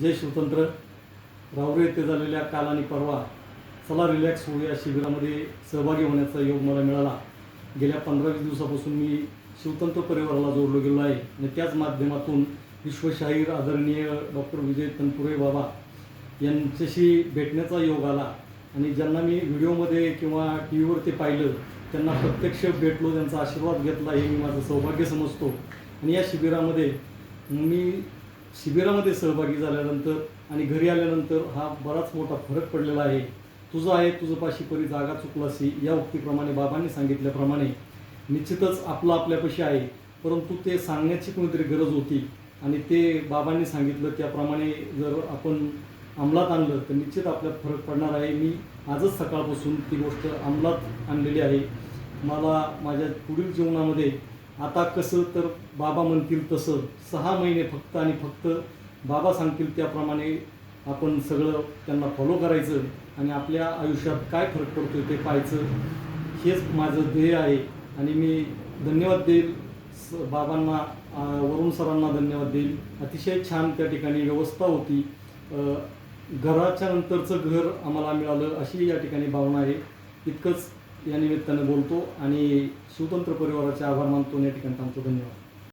जय शिवतंत्र. रावरे येथे झालेल्या काल आणि परवा चला रिलॅक्स होऊ या शिबिरामध्ये. सहभागी होण्याचा योग मला मिळाला. गेल्या पंधरा वीस दिवसापासून मी शिवतंत्र परिवाराला जोडलो गेलो आहे आणि त्याच माध्यमातून विश्वशाहीर आदरणीय डॉक्टर विजय तनपुरे बाबा यांच्याशी भेटण्याचा योग आला. आणि ज्यांना मी व्हिडिओमध्ये किंवा टी व्हीवरती पाहिलं त्यांना प्रत्यक्ष भेटलो त्यांचा आशीर्वाद घेतला हे मी माझं सौभाग्य समजतो. आणि या शिबिरामध्ये मी शिबिरामध्ये सहभागी झाल्यानंतर आणि घरी आल्यानंतर हा बराच मोठा फरक पडलेला आहे. तुझं आहे तुझं पाशी परी जागा चुकलासी या उक्तीप्रमाणे बाबांनी सांगितल्याप्रमाणे निश्चितच आपलं आपल्यापाशी आहे. परंतु ते सांगण्याची कोणीतरी गरज होती आणि ते बाबांनी सांगितलं त्याप्रमाणे जर आपण अंमलात आणलं तर निश्चित आपल्यात फरक पडणार आहे. मी आजच सकाळपासून ती गोष्ट अंमलात आणलेली आहे. मला माझ्या पुढील जीवनामध्ये आता कसं तर बाबा म्हणतील तसं. सहा महिने फक्त आणि फक्त बाबा सांगतील त्याप्रमाणे आपण सगळं त्यांना फॉलो करायचं आणि आपल्या आयुष्यात काय फरक पडतो ते पाहायचं. हेच माझं ध्येय आहे आणि मी धन्यवाद देईल. स बाबांना वरुण सरांना धन्यवाद देईल. अतिशय छान त्या ठिकाणी व्यवस्था होती. घराच्या नंतरचं घर आम्हाला मिळालं अशी या ठिकाणी भावना आहे. इतकंच या निमित्तानं बोलतो आणि स्वतंत्र परिवाराचे आभार मानतो. या ठिकाणी थांबतो. धन्यवाद.